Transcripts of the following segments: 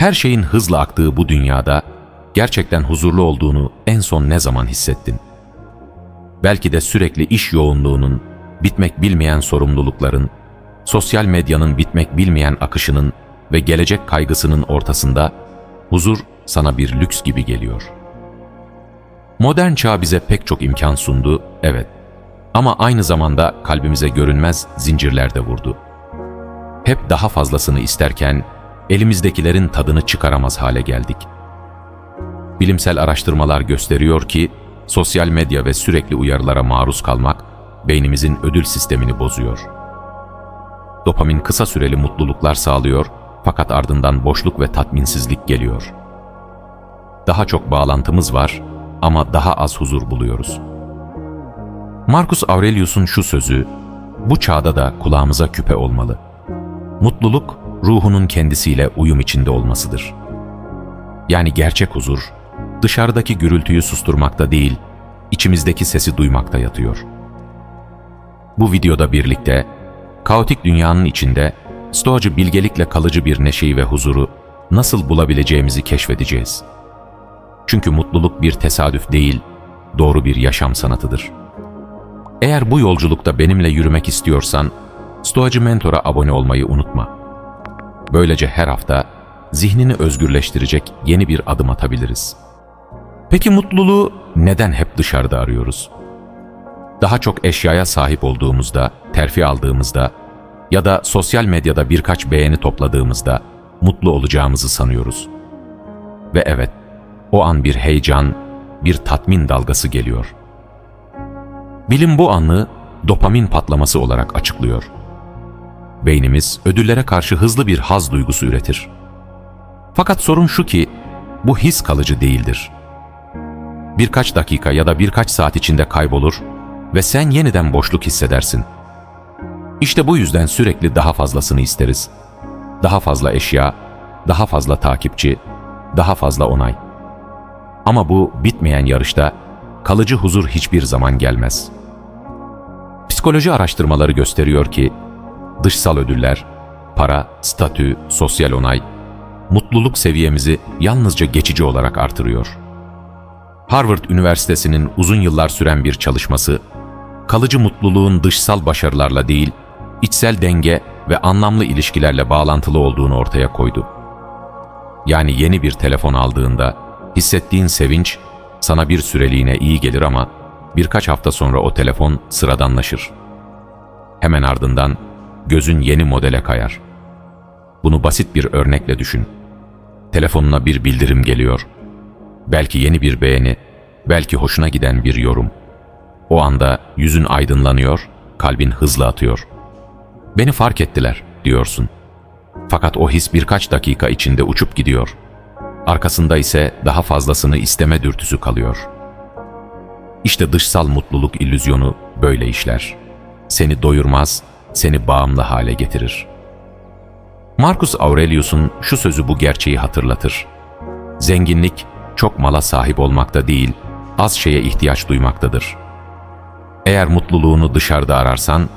Her şeyin hızla aktığı bu dünyada gerçekten huzurlu olduğunu en son ne zaman hissettin? Belki de sürekli iş yoğunluğunun, bitmek bilmeyen sorumlulukların, sosyal medyanın bitmek bilmeyen akışının ve gelecek kaygısının ortasında huzur sana bir lüks gibi geliyor. Modern çağ bize pek çok imkan sundu, evet. Ama aynı zamanda kalbimize görünmez zincirler de vurdu. Hep daha fazlasını isterken elimizdekilerin tadını çıkaramaz hale geldik. Bilimsel araştırmalar gösteriyor ki sosyal medya ve sürekli uyarılara maruz kalmak beynimizin ödül sistemini bozuyor. Dopamin kısa süreli mutluluklar sağlıyor fakat ardından boşluk ve tatminsizlik geliyor. Daha çok bağlantımız var ama daha az huzur buluyoruz. Marcus Aurelius'un şu sözü bu çağda da kulağımıza küpe olmalı. Mutluluk ruhunun kendisiyle uyum içinde olmasıdır. Yani gerçek huzur dışarıdaki gürültüyü susturmakta değil, içimizdeki sesi duymakta yatıyor. Bu videoda birlikte kaotik dünyanın içinde stoacı bilgelikle kalıcı bir neşeyi ve huzuru nasıl bulabileceğimizi keşfedeceğiz. Çünkü mutluluk bir tesadüf değil, doğru bir yaşam sanatıdır. Eğer bu yolculukta benimle yürümek istiyorsan, Stoacı Mentor'a abone olmayı unutma. Böylece her hafta zihnini özgürleştirecek yeni bir adım atabiliriz. Peki mutluluğu neden hep dışarıda arıyoruz? Daha çok eşyaya sahip olduğumuzda, terfi aldığımızda ya da sosyal medyada birkaç beğeni topladığımızda mutlu olacağımızı sanıyoruz. Ve evet, o an bir heyecan, bir tatmin dalgası geliyor. Bilim bu anı dopamin patlaması olarak açıklıyor. Beynimiz ödüllere karşı hızlı bir haz duygusu üretir. Fakat sorun şu ki bu his kalıcı değildir. Birkaç dakika ya da birkaç saat içinde kaybolur ve sen yeniden boşluk hissedersin. İşte bu yüzden sürekli daha fazlasını isteriz. Daha fazla eşya, daha fazla takipçi, daha fazla onay. Ama bu bitmeyen yarışta kalıcı huzur hiçbir zaman gelmez. Psikoloji araştırmaları gösteriyor ki dışsal ödüller, para, statü, sosyal onay, mutluluk seviyemizi yalnızca geçici olarak artırıyor. Harvard Üniversitesi'nin uzun yıllar süren bir çalışması, kalıcı mutluluğun dışsal başarılarla değil, içsel denge ve anlamlı ilişkilerle bağlantılı olduğunu ortaya koydu. Yani yeni bir telefon aldığında hissettiğin sevinç sana bir süreliğine iyi gelir ama birkaç hafta sonra o telefon sıradanlaşır. Hemen ardından gözün yeni modele kayar. Bunu basit bir örnekle düşün. Telefonuna bir bildirim geliyor. Belki yeni bir beğeni, belki hoşuna giden bir yorum. O anda yüzün aydınlanıyor, kalbin hızlı atıyor. Beni fark ettiler diyorsun. Fakat o his birkaç dakika içinde uçup gidiyor. Arkasında ise daha fazlasını isteme dürtüsü kalıyor. İşte dışsal mutluluk illüzyonu böyle işler. Seni doyurmaz, seni bağımlı hale getirir. Marcus Aurelius'un şu sözü bu gerçeği hatırlatır. Zenginlik çok mala sahip olmakta değil, az şeye ihtiyaç duymaktadır. Eğer mutluluğunu dışarıda ararsan,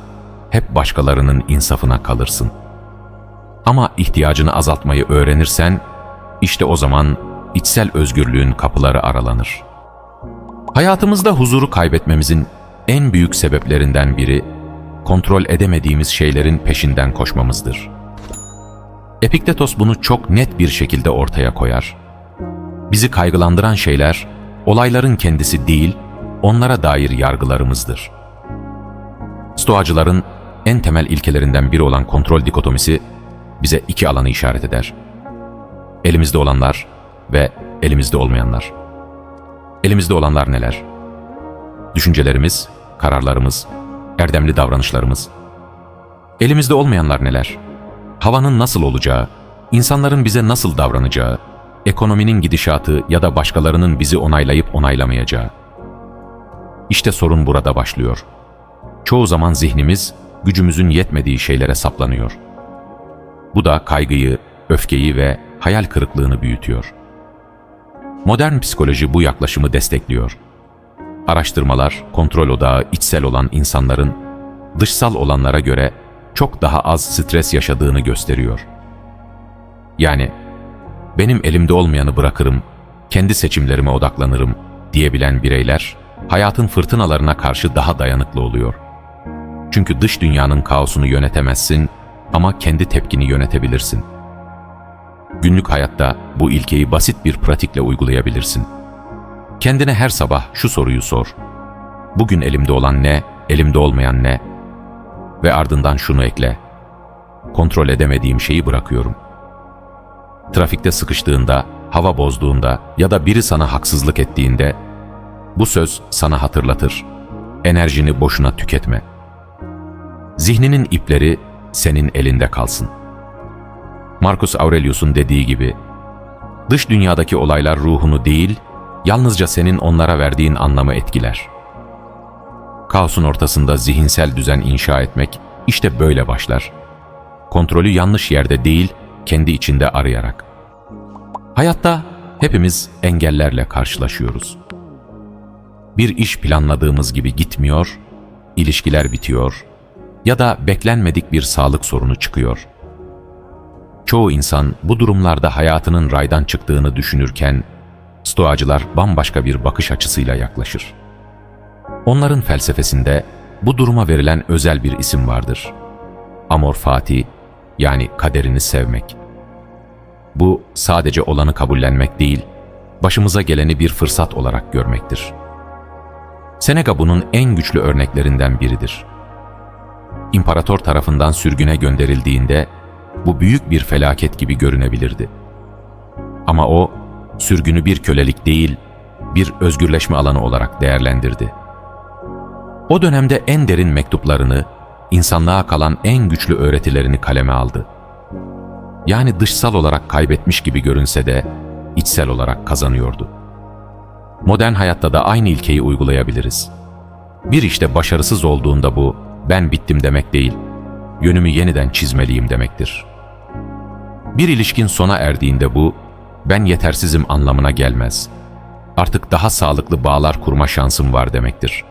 hep başkalarının insafına kalırsın. Ama ihtiyacını azaltmayı öğrenirsen, işte o zaman içsel özgürlüğün kapıları aralanır. Hayatımızda huzuru kaybetmemizin en büyük sebeplerinden biri, kontrol edemediğimiz şeylerin peşinden koşmamızdır. Epiktetos bunu çok net bir şekilde ortaya koyar. Bizi kaygılandıran şeyler, olayların kendisi değil, onlara dair yargılarımızdır. Stoacıların en temel ilkelerinden biri olan kontrol dikotomisi bize iki alanı işaret eder. Elimizde olanlar ve elimizde olmayanlar. Elimizde olanlar neler? Düşüncelerimiz, kararlarımız, erdemli davranışlarımız. Elimizde olmayanlar neler? Havanın nasıl olacağı, insanların bize nasıl davranacağı, ekonominin gidişatı ya da başkalarının bizi onaylayıp onaylamayacağı. İşte sorun burada başlıyor. Çoğu zaman zihnimiz gücümüzün yetmediği şeylere saplanıyor. Bu da kaygıyı, öfkeyi ve hayal kırıklığını büyütüyor. Modern psikoloji bu yaklaşımı destekliyor. Araştırmalar, kontrol odağı içsel olan insanların dışsal olanlara göre çok daha az stres yaşadığını gösteriyor. Yani benim elimde olmayanı bırakırım, kendi seçimlerime odaklanırım diyebilen bireyler, hayatın fırtınalarına karşı daha dayanıklı oluyor. Çünkü dış dünyanın kaosunu yönetemezsin ama kendi tepkini yönetebilirsin. Günlük hayatta bu ilkeyi basit bir pratikle uygulayabilirsin. Kendine her sabah şu soruyu sor. Bugün elimde olan ne, elimde olmayan ne? Ve ardından şunu ekle. Kontrol edemediğim şeyi bırakıyorum. Trafikte sıkıştığında, hava bozduğunda ya da biri sana haksızlık ettiğinde bu söz sana hatırlatır. Enerjini boşuna tüketme. Zihninin ipleri senin elinde kalsın. Marcus Aurelius'un dediği gibi, dış dünyadaki olaylar ruhunu değil, yalnızca senin onlara verdiğin anlamı etkiler. Kaosun ortasında zihinsel düzen inşa etmek işte böyle başlar. Kontrolü yanlış yerde değil, kendi içinde arayarak. Hayatta hepimiz engellerle karşılaşıyoruz. Bir iş planladığımız gibi gitmiyor, ilişkiler bitiyor ya da beklenmedik bir sağlık sorunu çıkıyor. Çoğu insan bu durumlarda hayatının raydan çıktığını düşünürken, stoacılar bambaşka bir bakış açısıyla yaklaşır. Onların felsefesinde bu duruma verilen özel bir isim vardır. Amor fati yani kaderini sevmek. Bu sadece olanı kabullenmek değil, başımıza geleni bir fırsat olarak görmektir. Seneca bunun en güçlü örneklerinden biridir. İmparator tarafından sürgüne gönderildiğinde bu büyük bir felaket gibi görünebilirdi. Ama o sürgünü bir kölelik değil, bir özgürleşme alanı olarak değerlendirdi. O dönemde en derin mektuplarını, insanlığa kalan en güçlü öğretilerini kaleme aldı. Yani dışsal olarak kaybetmiş gibi görünse de içsel olarak kazanıyordu. Modern hayatta da aynı ilkeyi uygulayabiliriz. Bir işte başarısız olduğunda bu, ben bittim demek değil, yönümü yeniden çizmeliyim demektir. Bir ilişkin sona erdiğinde bu, ben yetersizim anlamına gelmez. Artık daha sağlıklı bağlar kurma şansım var demektir.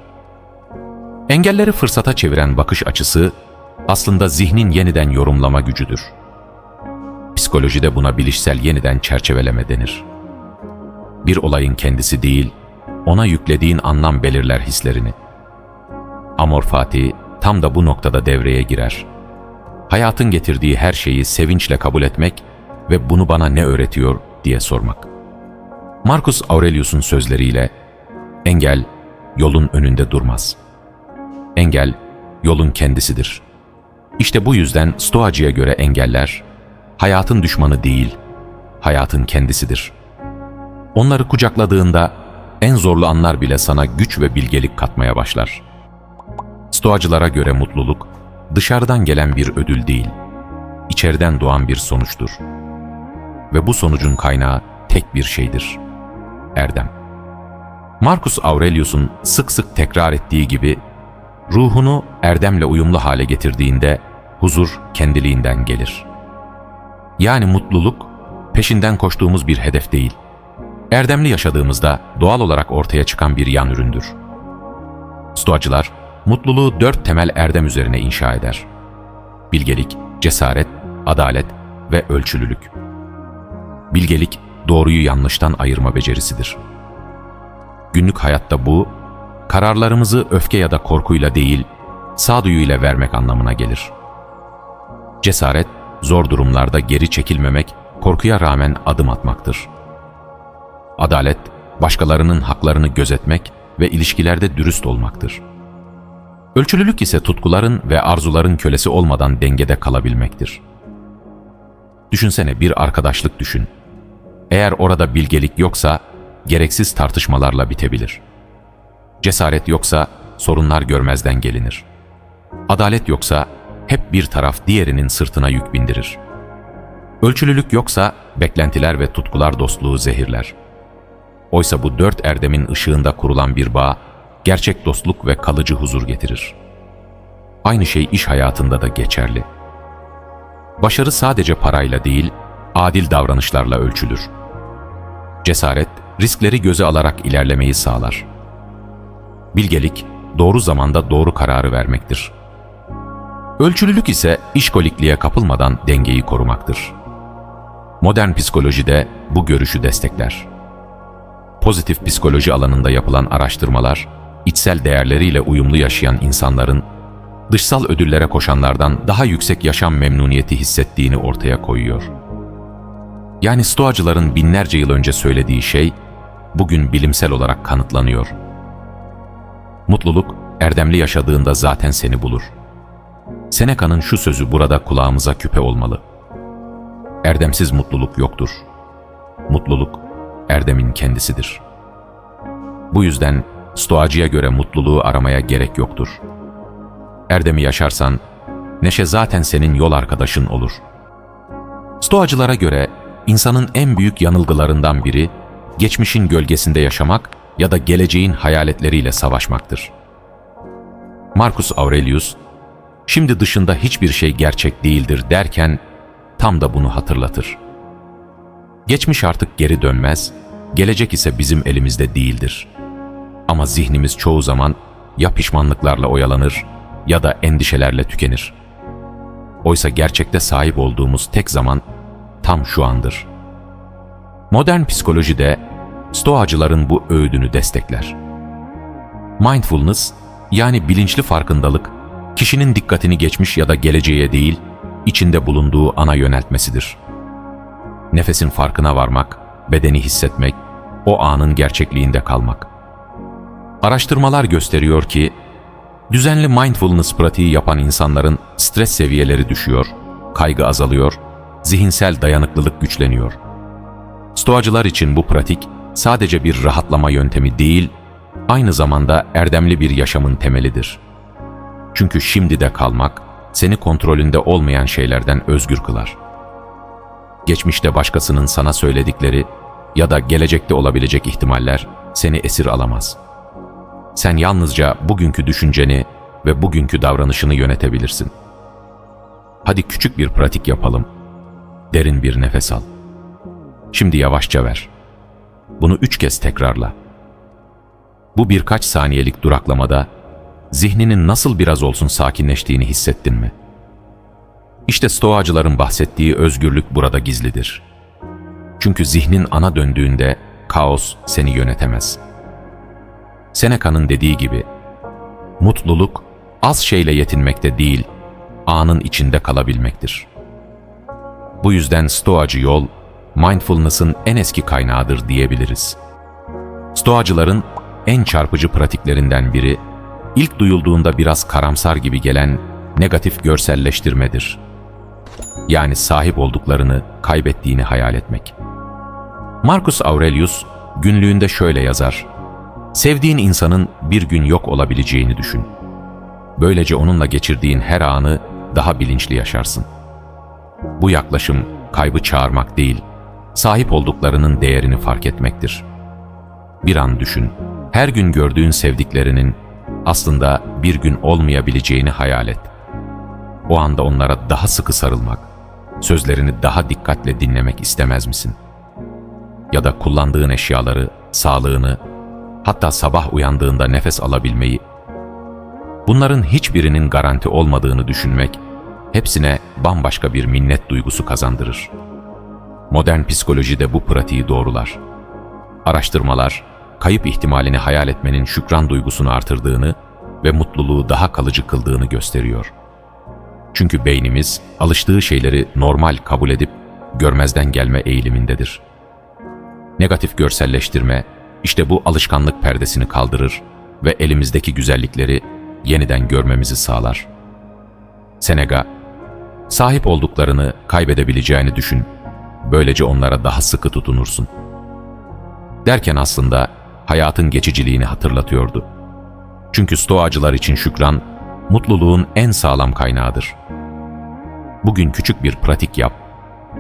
Engelleri fırsata çeviren bakış açısı, aslında zihnin yeniden yorumlama gücüdür. Psikolojide buna bilişsel yeniden çerçeveleme denir. Bir olayın kendisi değil, ona yüklediğin anlam belirler hislerini. Amor Fati tam da bu noktada devreye girer. Hayatın getirdiği her şeyi sevinçle kabul etmek ve bunu bana ne öğretiyor diye sormak. Marcus Aurelius'un sözleriyle, engel yolun önünde durmaz. Engel yolun kendisidir. İşte bu yüzden Stoacıya göre engeller, hayatın düşmanı değil, hayatın kendisidir. Onları kucakladığında en zorlu anlar bile sana güç ve bilgelik katmaya başlar. Stoacılara göre mutluluk, dışarıdan gelen bir ödül değil, içeriden doğan bir sonuçtur. Ve bu sonucun kaynağı tek bir şeydir, erdem. Marcus Aurelius'un sık sık tekrar ettiği gibi, ruhunu erdemle uyumlu hale getirdiğinde huzur kendiliğinden gelir. Yani mutluluk, peşinden koştuğumuz bir hedef değil, erdemli yaşadığımızda doğal olarak ortaya çıkan bir yan üründür. Stoacılar, mutluluğu dört temel erdem üzerine inşa eder. Bilgelik, cesaret, adalet ve ölçülülük. Bilgelik, doğruyu yanlıştan ayırma becerisidir. Günlük hayatta bu, kararlarımızı öfke ya da korkuyla değil, sağduyuyla vermek anlamına gelir. Cesaret, zor durumlarda geri çekilmemek, korkuya rağmen adım atmaktır. Adalet, başkalarının haklarını gözetmek ve ilişkilerde dürüst olmaktır. Ölçülülük ise tutkuların ve arzuların kölesi olmadan dengede kalabilmektir. Düşünsene bir arkadaşlık düşün. Eğer orada bilgelik yoksa gereksiz tartışmalarla bitebilir. Cesaret yoksa sorunlar görmezden gelinir. Adalet yoksa hep bir taraf diğerinin sırtına yük bindirir. Ölçülülük yoksa beklentiler ve tutkular dostluğu zehirler. Oysa bu dört erdemin ışığında kurulan bir bağ, gerçek dostluk ve kalıcı huzur getirir. Aynı şey iş hayatında da geçerli. Başarı sadece parayla değil, adil davranışlarla ölçülür. Cesaret, riskleri göze alarak ilerlemeyi sağlar. Bilgelik, doğru zamanda doğru kararı vermektir. Ölçülülük ise işkolikliğe kapılmadan dengeyi korumaktır. Modern psikoloji de bu görüşü destekler. Pozitif psikoloji alanında yapılan araştırmalar, içsel değerleriyle uyumlu yaşayan insanların dışsal ödüllere koşanlardan daha yüksek yaşam memnuniyeti hissettiğini ortaya koyuyor. Yani stoacıların binlerce yıl önce söylediği şey bugün bilimsel olarak kanıtlanıyor. Mutluluk erdemli yaşadığında zaten seni bulur. Seneca'nın şu sözü burada kulağımıza küpe olmalı. Erdemsiz mutluluk yoktur. Mutluluk erdemin kendisidir. Bu yüzden stoacıya göre mutluluğu aramaya gerek yoktur. Erdemi yaşarsan neşe zaten senin yol arkadaşın olur. Stoacılara göre insanın en büyük yanılgılarından biri geçmişin gölgesinde yaşamak ya da geleceğin hayaletleriyle savaşmaktır. Marcus Aurelius, şimdi dışında hiçbir şey gerçek değildir derken tam da bunu hatırlatır. Geçmiş artık geri dönmez, gelecek ise bizim elimizde değildir. Ama zihnimiz çoğu zaman ya pişmanlıklarla oyalanır ya da endişelerle tükenir. Oysa gerçekte sahip olduğumuz tek zaman tam şu andır. Modern psikolojide Stoacıların bu öğüdünü destekler. Mindfulness, yani bilinçli farkındalık, kişinin dikkatini geçmiş ya da geleceğe değil, içinde bulunduğu ana yöneltmesidir. Nefesin farkına varmak, bedeni hissetmek, o anın gerçekliğinde kalmak. Araştırmalar gösteriyor ki, düzenli mindfulness pratiği yapan insanların stres seviyeleri düşüyor, kaygı azalıyor, zihinsel dayanıklılık güçleniyor. Stoacılar için bu pratik, sadece bir rahatlama yöntemi değil, aynı zamanda erdemli bir yaşamın temelidir. Çünkü şimdi de kalmak, seni kontrolünde olmayan şeylerden özgür kılar. Geçmişte başkasının sana söyledikleri ya da gelecekte olabilecek ihtimaller seni esir alamaz. Sen yalnızca bugünkü düşünceni ve bugünkü davranışını yönetebilirsin. Hadi küçük bir pratik yapalım. Derin bir nefes al. Şimdi yavaşça ver. Bunu üç kez tekrarla. Bu birkaç saniyelik duraklamada zihninin nasıl biraz olsun sakinleştiğini hissettin mi? İşte stoacıların bahsettiği özgürlük burada gizlidir. Çünkü zihnin ana döndüğünde kaos seni yönetemez. Seneca'nın dediği gibi, mutluluk az şeyle yetinmekte değil, anın içinde kalabilmektir. Bu yüzden stoacı yol, mindfulness'ın en eski kaynağıdır diyebiliriz. Stoacıların en çarpıcı pratiklerinden biri, ilk duyulduğunda biraz karamsar gibi gelen negatif görselleştirmedir. Yani sahip olduklarını kaybettiğini hayal etmek. Marcus Aurelius günlüğünde şöyle yazar. Sevdiğin insanın bir gün yok olabileceğini düşün. Böylece onunla geçirdiğin her anı daha bilinçli yaşarsın. Bu yaklaşım kaybı çağırmak değil, sahip olduklarının değerini fark etmektir. Bir an düşün, her gün gördüğün sevdiklerinin aslında bir gün olmayabileceğini hayal et. O anda onlara daha sıkı sarılmak, sözlerini daha dikkatle dinlemek istemez misin? Ya da kullandığın eşyaları, sağlığını, hatta sabah uyandığında nefes alabilmeyi, bunların hiçbirinin garanti olmadığını düşünmek, hepsine bambaşka bir minnet duygusu kazandırır.'' Modern psikoloji de bu pratiği doğrular. Araştırmalar, kayıp ihtimalini hayal etmenin şükran duygusunu artırdığını ve mutluluğu daha kalıcı kıldığını gösteriyor. Çünkü beynimiz alıştığı şeyleri normal kabul edip görmezden gelme eğilimindedir. Negatif görselleştirme işte bu alışkanlık perdesini kaldırır ve elimizdeki güzellikleri yeniden görmemizi sağlar. Senega, sahip olduklarını kaybedebileceğini düşün Böylece onlara daha sıkı tutunursun. Derken aslında hayatın geçiciliğini hatırlatıyordu. Çünkü stoacılar için şükran, mutluluğun en sağlam kaynağıdır. Bugün küçük bir pratik yap.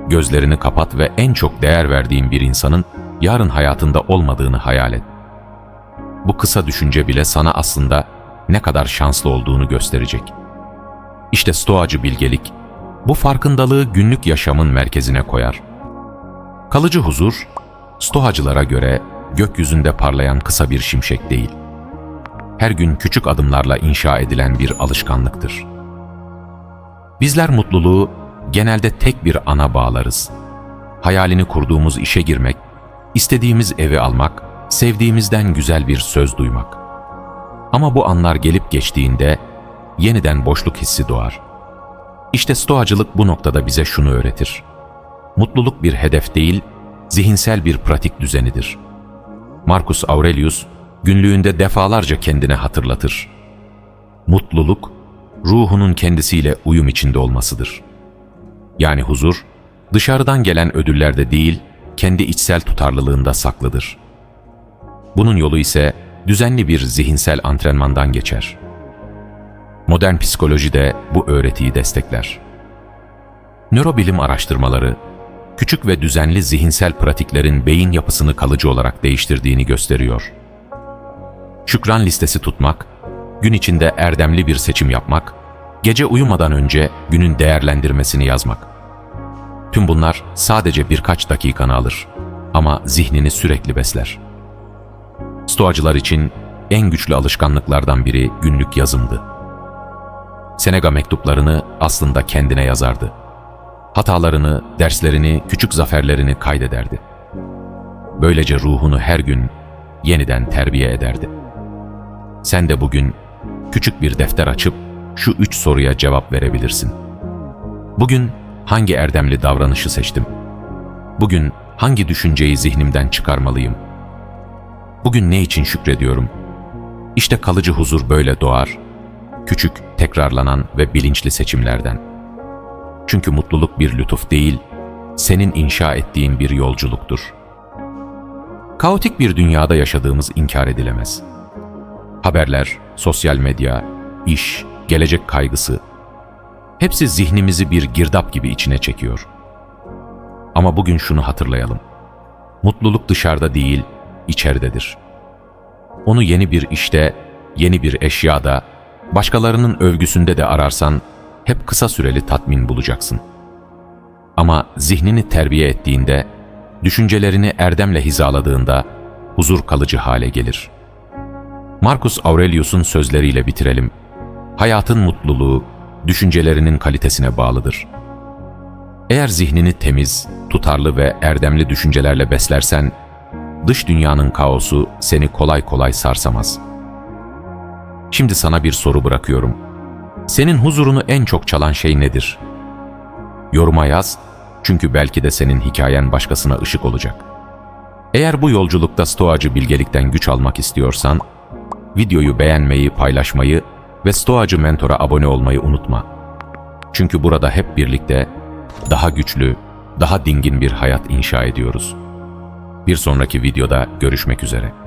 Gözlerini kapat ve en çok değer verdiğin bir insanın yarın hayatında olmadığını hayal et. Bu kısa düşünce bile sana aslında ne kadar şanslı olduğunu gösterecek. İşte stoacı bilgelik, bu farkındalığı günlük yaşamın merkezine koyar.'' Kalıcı huzur, stohacılara göre gökyüzünde parlayan kısa bir şimşek değil. Her gün küçük adımlarla inşa edilen bir alışkanlıktır. Bizler mutluluğu genelde tek bir ana bağlarız. hayalini kurduğumuz işe girmek, istediğimiz evi almak, sevdiğimizden güzel bir söz duymak. Ama bu anlar gelip geçtiğinde yeniden boşluk hissi doğar. İşte stoacılık bu noktada bize şunu öğretir. Mutluluk bir hedef değil, zihinsel bir pratik düzenidir. Marcus Aurelius günlüğünde defalarca kendine hatırlatır. Mutluluk, ruhunun kendisiyle uyum içinde olmasıdır. Yani huzur, dışarıdan gelen ödüllerde değil, kendi içsel tutarlılığında saklıdır. Bunun yolu ise düzenli bir zihinsel antrenmandan geçer. Modern psikoloji de bu öğretiyi destekler. Nörobilim araştırmaları, küçük ve düzenli zihinsel pratiklerin beyin yapısını kalıcı olarak değiştirdiğini gösteriyor. Şükran listesi tutmak, gün içinde erdemli bir seçim yapmak, gece uyumadan önce günün değerlendirmesini yazmak. Tüm bunlar sadece birkaç dakikanı alır ama zihnini sürekli besler. Stoacılar için en güçlü alışkanlıklardan biri günlük yazımdı. Senega mektuplarını aslında kendine yazardı. Hatalarını, derslerini, küçük zaferlerini kaydederdi. Böylece ruhunu her gün yeniden terbiye ederdi. Sen de bugün küçük bir defter açıp şu üç soruya cevap verebilirsin. Bugün hangi erdemli davranışı seçtim? Bugün hangi düşünceyi zihnimden çıkarmalıyım? Bugün ne için şükrediyorum? İşte kalıcı huzur böyle doğar. Küçük, tekrarlanan ve bilinçli seçimlerden. Çünkü mutluluk bir lütuf değil, senin inşa ettiğin bir yolculuktur. Kaotik bir dünyada yaşadığımız inkar edilemez. Haberler, sosyal medya, iş, gelecek kaygısı, hepsi zihnimizi bir girdap gibi içine çekiyor. Ama bugün şunu hatırlayalım. Mutluluk dışarıda değil, içeridedir. Onu yeni bir işte, yeni bir eşyada, başkalarının övgüsünde de ararsan hep kısa süreli tatmin bulacaksın. Ama zihnini terbiye ettiğinde, düşüncelerini erdemle hizaladığında huzur kalıcı hale gelir. Marcus Aurelius'un sözleriyle bitirelim. Hayatın mutluluğu, düşüncelerinin kalitesine bağlıdır. Eğer zihnini temiz, tutarlı ve erdemli düşüncelerle beslersen, dış dünyanın kaosu seni kolay kolay sarsamaz. Şimdi sana bir soru bırakıyorum. Senin huzurunu en çok çalan şey nedir? Yoruma yaz, çünkü belki de senin hikayen başkasına ışık olacak. Eğer bu yolculukta stoacı bilgelikten güç almak istiyorsan, videoyu beğenmeyi, paylaşmayı ve Stoacı Mentor'a abone olmayı unutma. Çünkü burada hep birlikte daha güçlü, daha dingin bir hayat inşa ediyoruz. Bir sonraki videoda görüşmek üzere.